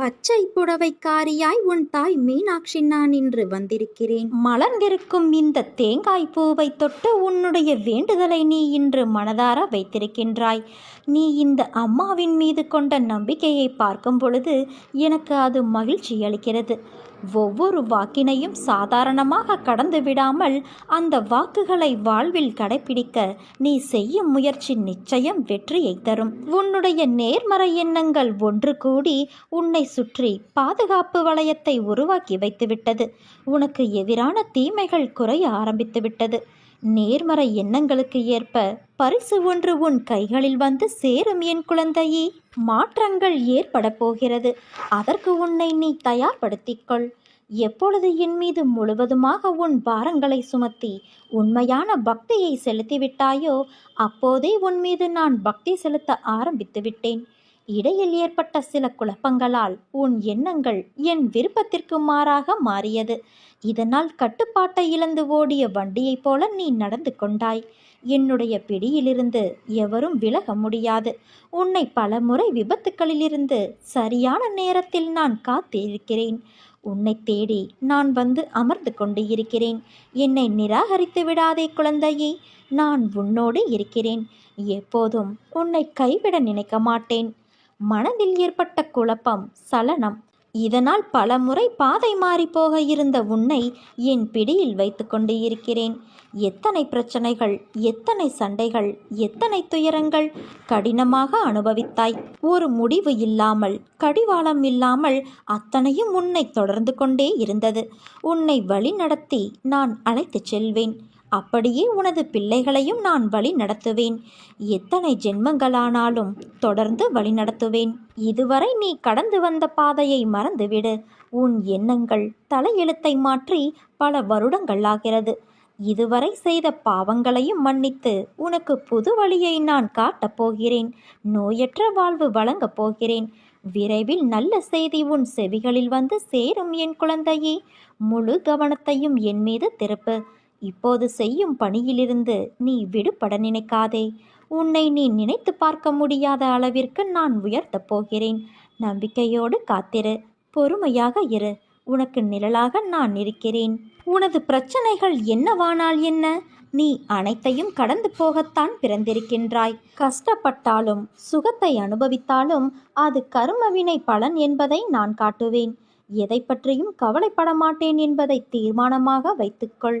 பச்சை புடவைக்காரியாய் உன் தாய் மீனாட்சி நான் இன்று வந்திருக்கிறேன். மலர்ந்திருக்கும் இந்த தேங்காய் பூவை தொட்டு உன்னுடைய வேண்டுதலை நீ இன்று மனதார வைத்திருக்கின்றாய். நீ இந்த அம்மாவின் மீது கொண்ட நம்பிக்கையை பார்க்கும் பொழுது எனக்கு அது மகிழ்ச்சி அளிக்கிறது ஒவ்வொரு வாக்கினையும் சாதாரணமாக கடந்து விடாமல் அந்த வாக்குகளை வாழ்வில் கடைபிடிக்க நீ செய்யும் முயற்சி நிச்சயம் வெற்றியை தரும். உன்னுடைய நேர்மறை எண்ணங்கள் ஒன்று கூடி உன்னை சுற்றி பாதுகாப்பு வளையத்தை உருவாக்கி வைத்துவிட்டது. உனக்கு எதிரான தீமைகள் குறைய ஆரம்பித்துவிட்டது. நேர்மறை எண்ணங்களுக்கு ஏற்ப பரிசு ஒன்று உன் கைகளில் வந்து சேரும் என் குழந்தையே. மாற்றங்கள் ஏற்பட போகிறது. அதற்கு உன்னை நீ தயார்படுத்திக்கொள். எப்பொழுது என் மீது முழுவதுமாக உன் பாரங்களை சுமத்தி உண்மையான பக்தியை செலுத்திவிட்டாயோ அப்போதே உன் மீது நான் பக்தி செலுத்த ஆரம்பித்து விட்டேன் இடையில் ஏற்பட்ட சில குழப்பங்களால் உன் எண்ணங்கள் என் விருப்பத்திற்கு மாறாக மாறியது. இதனால் கட்டுப்பாட்டை இழந்து ஓடிய வண்டியைப் போல நீ நடந்து கொண்டாய். என்னுடைய பிடியிலிருந்து எவரும் விலக முடியாது. உன்னை பல முறை விபத்துக்களிலிருந்து சரியான நேரத்தில் நான் காத்திருக்கிறேன். உன்னை தேடி நான் வந்து அமர்ந்து கொண்டு இருக்கிறேன். என்னை நிராகரித்து விடாதே குழந்தையே நான் உன்னோடு இருக்கிறேன். எப்போதும் உன்னை கைவிட நினைக்க மாட்டேன். மனதில் ஏற்பட்ட குழப்பம் சலனம். இதனால் பலமுறை பாதை மாறி போக இருந்த உன்னை என் பிடியில் வைத்து கொண்டு இருக்கிறேன். எத்தனை பிரச்சனைகள் எத்தனை சண்டைகள் எத்தனை துயரங்கள் கடினமாக அனுபவித்தாய். ஒரு முடிவு இல்லாமல் கடிவாளம் இல்லாமல் அத்தனையும் உன்னை தொடர்ந்து கொண்டே இருந்தது. உன்னை வழி நடத்தி நான் அழைத்துச் செல்வேன். அப்படியே உனது பிள்ளைகளையும் நான் வழி நடத்துவேன். எத்தனை ஜென்மங்களானாலும் தொடர்ந்து வழி நடத்துவேன் இதுவரை நீ கடந்து வந்த பாதையை மறந்துவிடு. உன் எண்ணங்கள் தலையெழுத்தை மாற்றி பல வருடங்கள் ஆகிறது. இதுவரை செய்த பாவங்களையும் மன்னித்து உனக்கு புது வழியை நான் காட்டப் போகிறேன். நோயற்ற வாழ்வு வழங்கப் போகிறேன். விரைவில் நல்ல செய்தி உன் செவிகளில் வந்து சேரும் என் குழந்தையே. முழு கவனத்தையும் என் மீது திருப்பு. இப்போது செய்யும் பணியிலிருந்து நீ விடுபட நினைக்காதே. உன்னை நீ நினைத்து பார்க்க முடியாத அளவிற்கு நான் உயர்த்தப் போகிறேன். நம்பிக்கையோடு காத்திரு. பொறுமையாக இரு. உனக்கு நிழலாக நான் இருக்கிறேன். உனது பிரச்சனைகள் என்னவானால் என்ன? நீ அனைத்தையும் கடந்து போகத்தான் பிறந்திருக்கின்றாய். கஷ்டப்பட்டாலும் சுகத்தை அனுபவித்தாலும் அது கர்மவினை பலன் என்பதை நான் காட்டுவேன். எதை பற்றியும் கவலைப்பட மாட்டேன் என்பதை தீர்மானமாக வைத்துக்கொள்.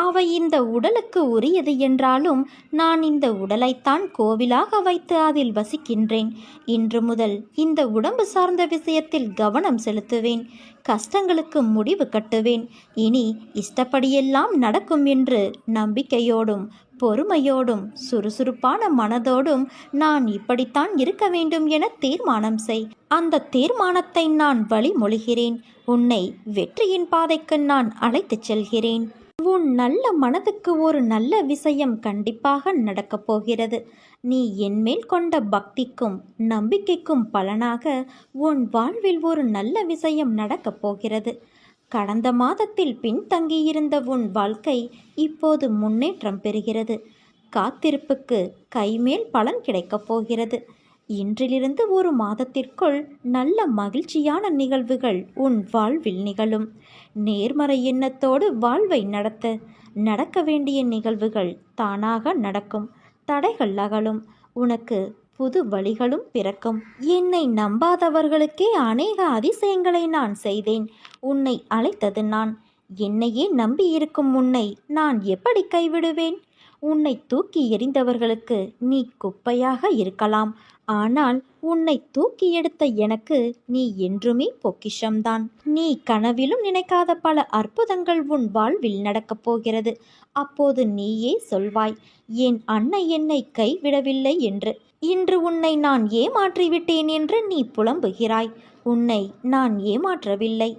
அவை இந்த உடலுக்கு உரியது என்றாலும் நான் இந்த உடலைத்தான் கோவிலாக வைத்து அதில் வசிக்கின்றேன். இன்று முதல் இந்த உடம்பு சார்ந்த விஷயத்தில் கவனம் செலுத்துவேன். கஷ்டங்களுக்கு முடிவு கட்டுவேன். இனி இஷ்டப்படியெல்லாம் நடக்கும் என்று நம்பிக்கையோடும் பொறுமையோடும் சுறுசுறுப்பான மனதோடும் நான் இப்படித்தான் இருக்க வேண்டும் என தீர்மானம் செய். அந்த தீர்மானத்தை நான் வழிமொழிகிறேன். உன்னை வெற்றியின் பாதைக்கு நான் அழைத்துச் செல்கிறேன். உன் நல்ல மனதுக்கு ஒரு நல்ல விஷயம் கண்டிப்பாக நடக்கப் போகிறது. நீ என்மேல் கொண்ட பக்திக்கும் நம்பிக்கைக்கும் பலனாக உன் வாழ்வில் ஒரு நல்ல விஷயம் நடக்கப் போகிறது. கடந்த மாதத்தில் பின்தங்கியிருந்த உன் வாழ்க்கை இப்போது முன்னேற்றம் பெறுகிறது. காத்திருப்புக்கு கைமேல் பலன் கிடைக்கப் போகிறது. இன்றிலிருந்து ஒரு மாதத்திற்குள் நல்ல மகிழ்ச்சியான நிகழ்வுகள் உன் வாழ்வில் நிகழும். நேர்மறை எண்ணத்தோடு வாழ்வை நடத்த நடக்க வேண்டிய நிகழ்வுகள் தானாக நடக்கும். தடைகள் அகலும். உனக்கு புது வழிகளும் பிறக்கும். என்னை நம்பாதவர்களுக்கே அநேக அதிசயங்களை நான் செய்தேன். உன்னை அழைத்தது நான். என்னையே நம்பியிருக்கும் உன்னை நான் எப்படி கைவிடுவேன்? உன்னை தூக்கி எறிந்தவர்களுக்கு நீ குப்பையாக இருக்கலாம். ஆனால் உன்னை தூக்கி எடுத்த எனக்கு நீ என்றுமே பொக்கிஷம்தான். நீ கனவிலும் நினைக்காத பல அற்புதங்கள் உன் வாழ்வில் நடக்கப் போகிறது. அப்போது நீயே சொல்வாய் என் அன்னை என்னை கைவிடவில்லை என்று. இன்று உன்னை நான் ஏமாற்றிவிட்டேன் என்று நீ புலம்புகிறாய். உன்னை நான் ஏமாற்றவில்லை.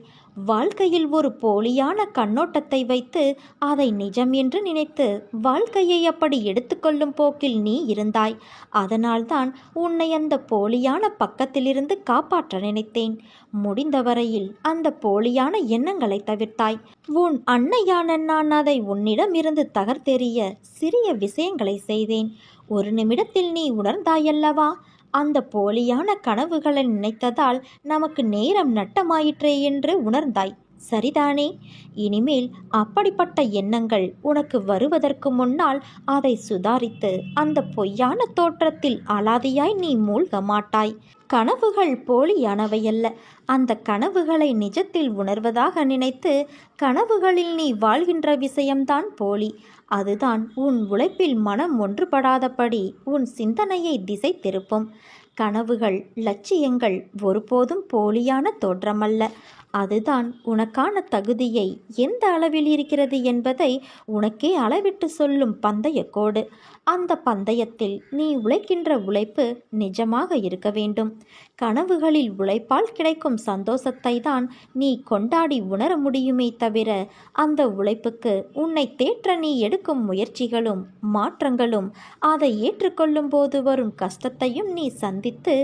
வாழ்க்கையில் ஒரு போலியான கண்ணோட்டத்தை வைத்து அதை நிஜம் என்று நினைத்து வாழ்க்கையை அப்படி எடுத்துக்கொள்ளும் போக்கில் நீ இருந்தாய். அதனால்தான் உன்னை அந்த போலியான பக்கத்திலிருந்து காப்பாற்ற நினைத்தேன். முடிந்தவரையில் அந்த போலியான எண்ணங்களை தவிர்த்தாய். உன் அன்னையான நான் அதை உன்னிடமிருந்து தகர்த்தெறிய சிறிய விஷயங்களை செய்தேன். ஒரு நிமிடத்தில் நீ உணர்ந்தாயல்லவா? அந்த போலியான கனவுகளை நினைத்ததால் நமக்கு நேரம் நட்டமாயிற்றே என்று உணர்ந்தாய். சரிதானே? இனிமேல் அப்படிப்பட்ட எண்ணங்கள் உனக்கு வருவதற்கு முன்னால் அதை சுதாரித்து அந்த பொய்யான தோற்றத்தில் அலாதியாய் நீ மூழ்க மாட்டாய். கனவுகள் போலியானவையல்ல அந்த கனவுகளை நிஜத்தில் உணர்வதாக நினைத்து கனவுகளில் நீ வாழ்கின்ற விஷயம்தான் போலி. அதுதான் உன் உழைப்பில் மனம் ஒன்றுபடாதபடி உன் சிந்தனையை திசை திருப்பும். கனவுகள் லட்சியங்கள் ஒருபோதும் போலியான தோற்றமல்ல. அதுதான் உனக்கான தகுதியை எந்த அளவில் இருக்கிறது என்பதை உனக்கே அளவிட்டு சொல்லும் பந்தய கோடு. அந்த பந்தயத்தில் நீ உழைக்கின்ற உழைப்பு நிஜமாக இருக்க வேண்டும். கனவுகளில் உழைப்பால் கிடைக்கும் சந்தோஷத்தை தான் நீ கொண்டாடி உணர முடியுமே தவிர அந்த உழைப்புக்கு உன்னை தேற்ற நீ எடுக்கும் முயற்சிகளும் மாற்றங்களும் அதை ஏற்றுக்கொள்ளும் போது வரும் கஷ்டத்தையும் நீ சந்தித்து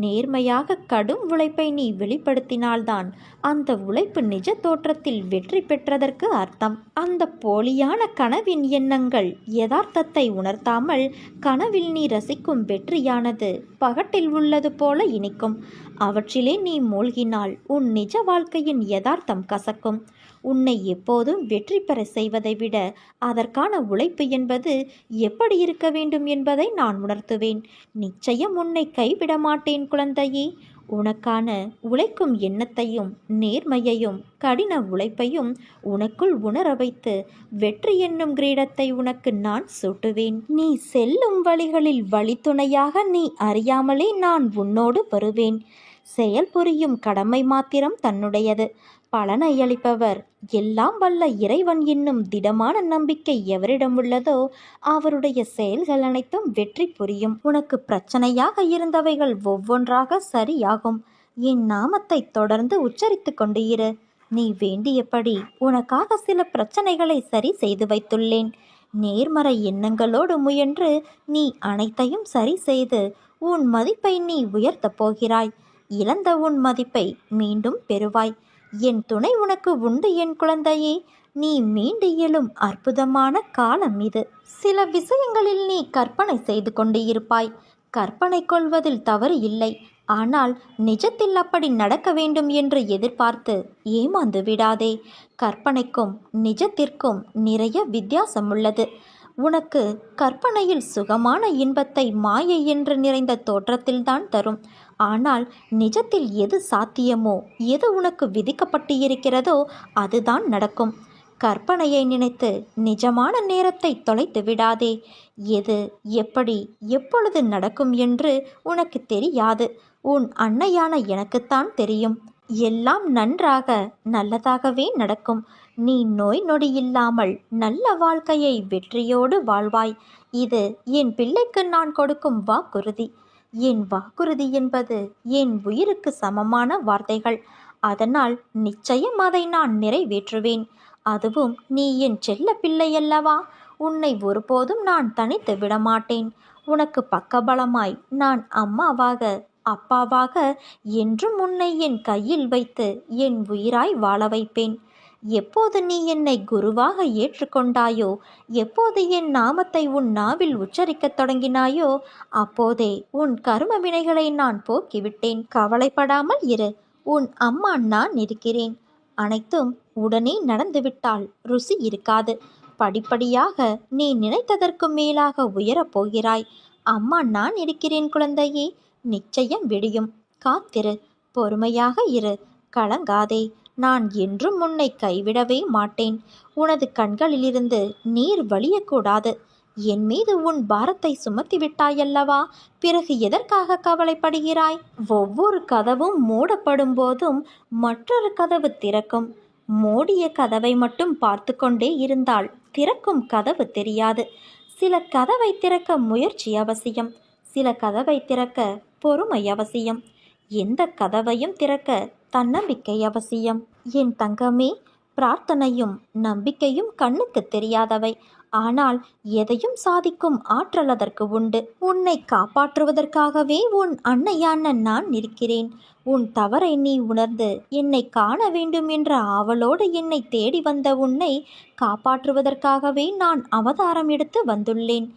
நேர்மையாக கடும் உழைப்பை நீ வெளிப்படுத்தினால்தான் அந்த உழைப்பு நிஜ தோற்றத்தில் வெற்றி பெற்றதற்கு அர்த்தம். அந்த போலியான கனவின் எண்ணங்கள் யதார்த்தத்தை உணர்த்தாமல் கனவில் நீ ரசிக்கும் வெற்றியானது பகட்டில் உள்ளது போல இனிக்கும். அவற்றிலே நீ மூழ்கினால் உன் நிஜ வாழ்க்கையின் யதார்த்தம் கசக்கும். உன்னை எப்போதும் வெற்றி பெற செய்வதை விட அதற்கான உழைப்பு என்பது எப்படி இருக்க வேண்டும் என்பதை நான் உணர்த்துவேன். நிச்சயம் உன்னை கைவிட மாட்டேன் குழந்தையே. உனக்கான உழைக்கும் எண்ணத்தையும் நேர்மையையும் கடின உழைப்பையும் உனக்குள் உணர வைத்து வெற்றி என்னும் கிரீடத்தை உனக்கு நான் சூட்டுவேன். நீ செல்லும் வழிகளில் வழித்துணையாக நீ அறியாமலே நான் உன்னோடு வருவேன். செயல் புரியும் கடமை மாத்திரம் தன்னுடையது. பலனை அளிப்பவர் எல்லாம் வல்ல இறைவன் என்னும் திடமான நம்பிக்கை எவரிடம் உள்ளதோ அவருடைய செயல்கள் அனைத்தும் வெற்றி புரியும். உனக்கு பிரச்சனையாக இருந்தவைகள் ஒவ்வொன்றாக சரியாகும். என் நாமத்தை தொடர்ந்து உச்சரித்து கொண்டு இரு. நீ வேண்டியபடி உனக்காக சில பிரச்சனைகளை சரி செய்து வைத்துள்ளேன். நேர்மறை எண்ணங்களோடு முயன்று நீ அனைத்தையும் சரி செய்து உன் மதிப்பை நீ உயர்த்தப் போகிறாய். இழந்த உன் மதிப்பை மீண்டும் பெறுவாய். என் துணை உனக்கு உண்டு என் குழந்தையே. நீ மீண்டு இயலும் அற்புதமான காலம் இது. சில விஷயங்களில் நீ கற்பனை செய்து கொண்டு இருப்பாய். கற்பனை கொள்வதில் தவறு இல்லை. ஆனால் நிஜத்தில் அப்படி நடக்க வேண்டும் என்று எதிர்பார்த்து ஏமாந்து விடாதே. கற்பனைக்கும் நிஜத்திற்கும் நிறைய வித்தியாசம் உள்ளது உனக்கு கற்பனையில் சுகமான இன்பத்தை மாயை என்று நிறைந்த தோற்றத்தில்தான் தரும். ஆனால் நிஜத்தில் எது சாத்தியமோ எது உனக்கு விதிக்கப்பட்டு இருக்கிறதோ அதுதான் நடக்கும். கற்பனையை நினைத்து நிஜமான நேரத்தை தொலைத்து விடாதே. எது எப்படி எப்பொழுது நடக்கும் என்று உனக்கு தெரியாது. உன் அன்னையான எனக்குத்தான் தெரியும். எல்லாம் நன்றாக நல்லதாகவே நடக்கும். நீ நோய் நொடி இல்லாமல் நல்ல வாழ்க்கையை வெற்றியோடு வாழ்வாய். இது என் பிள்ளைக்கு நான் கொடுக்கும் வாக்குறுதி. என் வாக்குறுதி என்பது என் உயிருக்கு சமமான வார்த்தைகள். அதனால் நிச்சயம் அதை நான் நிறைவேற்றுவேன். அதுவும் நீ என் செல்ல பிள்ளையல்லவா உன்னை ஒருபோதும் நான் தனித்து விடமாட்டேன். உனக்கு பக்கபலமாய் நான் அம்மாவாக அப்பாவாக என்றும் உன்னை என் கையில் வைத்து என் உயிராய் வாழ வைப்பேன். எப்போது நீ என்னை குருவாக ஏற்றுக்கொண்டாயோ? எப்போது என் நாமத்தை உன் நாவில் உச்சரிக்கத் தொடங்கினாயோ? அப்போதே உன் கரும வினைகளை நான் போக்கிவிட்டேன். கவலைப்படாமல் இரு. உன் அம்மா நான் இருக்கிறேன். அனைத்தும் உடனே நடந்துவிட்டால் ருசி இருக்காது. படிப்படியாக நீ நினைத்ததற்கு மேலாக உயரப் போகிறாய். அம்மா நான் இருக்கிறேன் குழந்தையே. நிச்சயம் விடியும். காத்திரு. பொறுமையாக இரு. கலங்காதே. நான் என்றும் உன்னை கைவிடவே மாட்டேன். உனது கண்களிலிருந்து நீர் வழியக்கூடாது. என் மீது உன் பாரத்தை சுமத்தி விட்டாயல்லவா? பிறகு எதற்காக கவலைப்படுகிறாய்? ஒவ்வொரு கதவும் மூடப்படும் போதும் மற்றொரு கதவு திறக்கும். மூடிய கதவை மட்டும் பார்த்து கொண்டே இருந்தால் திறக்கும் கதவு தெரியாது. சில கதவை திறக்க முயற்சி அவசியம். சில கதவை திறக்க பொறுமை அவசியம். எந்த கதவையும் திறக்க தன்னம்பிக்கை அவசியம். என் தங்கமே பிரார்த்தனையும் நம்பிக்கையும் கண்ணுக்கு தெரியாதவை. ஆனால் எதையும் சாதிக்கும் ஆற்றல் அதற்கு உண்டு. உன்னை காப்பாற்றுவதற்காகவே உன் அன்னையான நான் நிற்கிறேன். உன் தவறை நீ உணர்ந்து என்னை காண வேண்டும் என்ற ஆவலோடு என்னை தேடி வந்த உன்னை காப்பாற்றுவதற்காகவே நான் அவதாரம் எடுத்து வந்துள்ளேன்.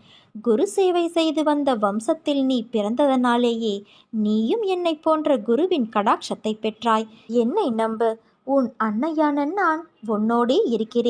குரு சேவை செய்து வந்த வம்சத்தில் நீ பிறந்ததனாலேயே நீயும் என்னை போன்ற குருவின் கடாட்சத்தை பெற்றாய். என்னை நம்பு. உன் அன்னையான நான் உன்னோடே இருக்கிறேன்.